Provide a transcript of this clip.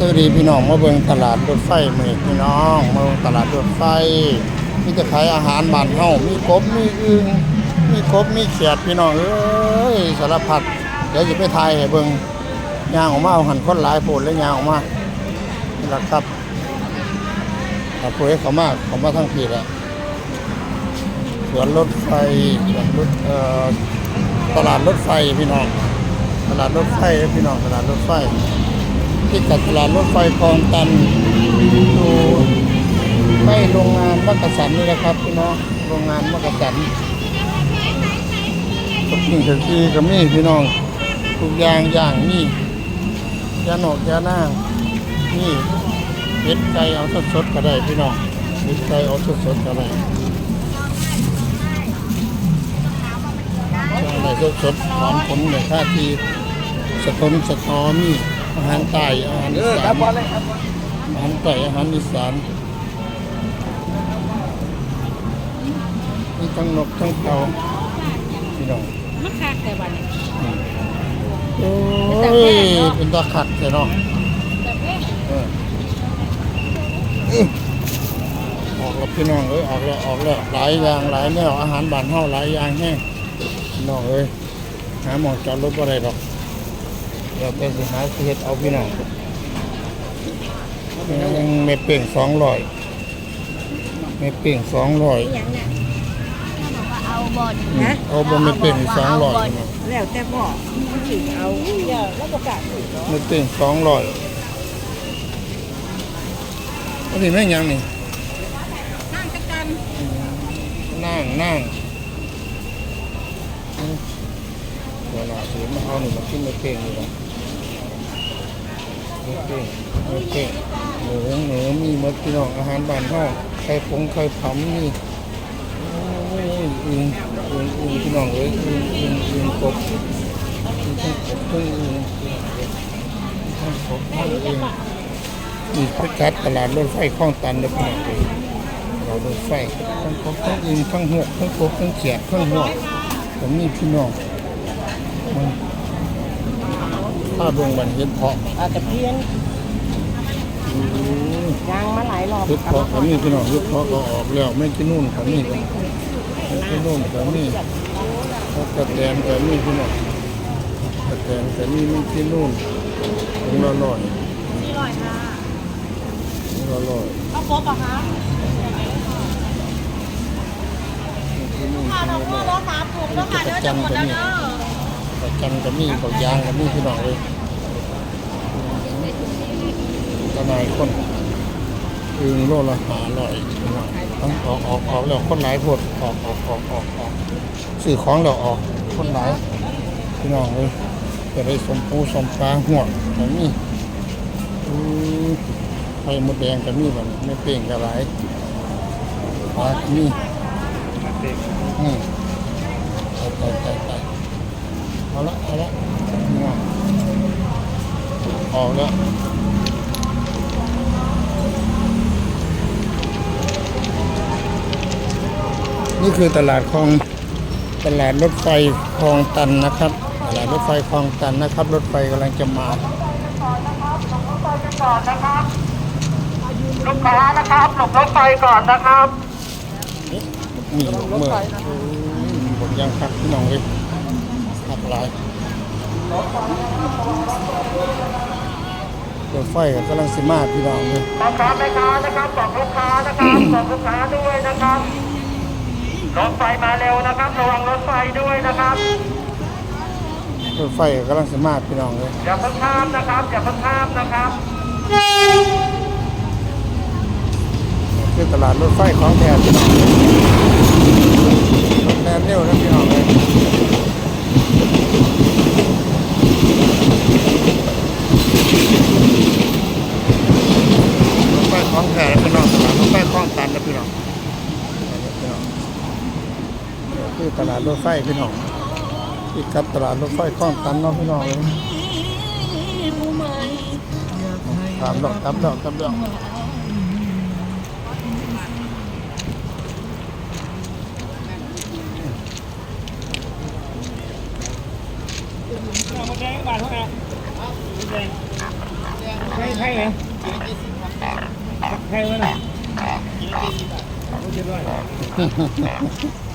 สวัสดีพี่น้องมาเบิงตลาดรถไฟมือพี่น้องมาเบิงตลาดรถไฟมีแต่ขายอาหารบ้านเฮามีกบมีอึ่งมีกบมีเขียดพี่น้องเอ้ยสารพัดเดี๋ยวสิไปถ่ายให้เบิงยางออกมาเอาหันคนหลายโพดแล้วยางออกมานี่ล่ะครับถ้าผู้ใดเขามาเข้ามาทางพี่ละสวนรถไฟสวนรถเอ่อตลาดรถไฟพี่น้อง ตลาดรถไฟพี่น้องตลาดรถไฟ ที่กัดตลาดรถไฟคลองตันอยู่ใกล้โรงงานมักกะสันนี่นะครับพี่น้องโรงงานมักกะสันตกสิ่งตกทีก็มีพี่น้องทุกอย่างอย่างนี่ยาหนอกยาหน้านี่เห็ดไก่เอาสดๆก็ได้พี่น้องเห็ดไก่เอาสดๆก็ได้อะไรสดๆหอมผลเลยท่าทีสะทนสะท้อนนี่ อาหารใต้อาหารอีสานอาหารใต้อาหารอีสานนี่ทั้งนกทั้งเต่าพี่น้องมันคักแต่วันนี้โอ้ยเป็นตาขัดเลยเนาะแต่เพ่เอออื้อออกแล้วพี่น้องเอ้ยออกแล้วออกแล้วหลายอย่างหลายแนวอาหารบ้านเฮาหลายอย่างแห้งพี่น้องเอ้ยหาหมองจอดรถบ่ได้ดอก เดี๋ยวไปสิหาสิเฮ็ดเอาพี่น้องยังไม่เปล่งสองร้อยไม่เปล่งสองร้อยยังเนี่ยบอกว่าเอาบอลเอาบ่ไม่เปล่งสองร้อยแล้วแต่บอกถึงเอาเดี๋ยวแล้วประกาศถึงไม่เปล่งสองร้อยอันนี้แม่งยังนี่นั่งจักกันนั่งนั่งอืมเวลาถือมาเอาหนูมาขึ้นมาเก่งอยู่แล้ว ไม่เก่งไม่เก่งหมูหมูมีมดพี่น้องอาหารบ้านห้องไข่ผงไข่ผำนี่โอ้ยอึงอึงอึงพี่น้องเอ้ยอึงอึงอึงกบอึงทั้งกบทั้งอึงทั้งกบทั้งอึงนี่พิกัดตลาดรถไฟคลองตันเด้อพี่น้อยเรารถไฟทั้งกบทั้งอินทั้งหวกทั้งกบทั้งเขียดทั้งหวกผมมีพี่น้องมัน ถ้าดวงมันเห็นเพาะอาจจะเพี้ยนอือยางมาหลายรอบเห็ดเพาะเขามีพี่น้องเห็ดเพาะก็ออกแล้วไม่กินนู่นเขามีไม่กินนู่นเขามีเขากระแตนเขามีพี่น้องกระแตนเขามีไม่กินนู่นถึงละร้อยนี่ลอยค่ะถึงละร้อยเอาครบอะคะไม่กินนู่นค่ะถึงน้องละพ่อร้อยรถสามถุงแล้วค่ะเดี๋ยวจะหมดแล้วเนอะ ประจันก็มีกับยางก็มีพี่น้องเลยตะนายคนอึงโลละหาลอยพี่น้องต้องออกออกออกแล้วคนหลายพดออกออกออกออกออกซื้อของแล้วออกคนหลายพี่น้องเลยจะได้สมปูสมปลาหัวก็มีอือไข่มดแดงก็มีแบบไม่เปล่งก็หลายปลาก็มีอืมไปไปไปไป เอาละเอาละนี่นะออกแล้วนี่คือตลาดคลองตลาดรถไฟคลองตันนะครับ ตลาดรถไฟคลองตันนะครับ รถไฟกำลังจะมาลูกค้านะครับหลบรถไฟก่อนนะครับมีหลงเมื่อผมยังพักพี่น้องเลย พักหลายรถไฟก็กำลังสิมาพี่น้องเลยพ่อค้าแม่ค้านะครับบอกลูกค้านะครับบอกลูกค้าด้วยนะครับรถไฟมาเร็วนะครับ ระวังรถไฟด้วยนะครับรถไฟก็กำลังสิมาพี่น้องเลยอย่าเพิ่งข้ามนะครับอย่าเพิ่งข้ามนะครับคือตลาดรถไฟของแท้พี่น้องรถแลนเร็วนะพี่น้องเลย รถไฟของแท้นะพี่น้องตลาดรถไฟคลองตันนะพี่น้องพี่น้องคือตลาดรถไฟพี่น้องที่กัดตลาดรถไฟคลองตันเนาะพี่น้องเลยถามดอกครับดอกครับดอก มาแดงบาท เท่าไหร่ใครใครเหรอใครวะน่ะเ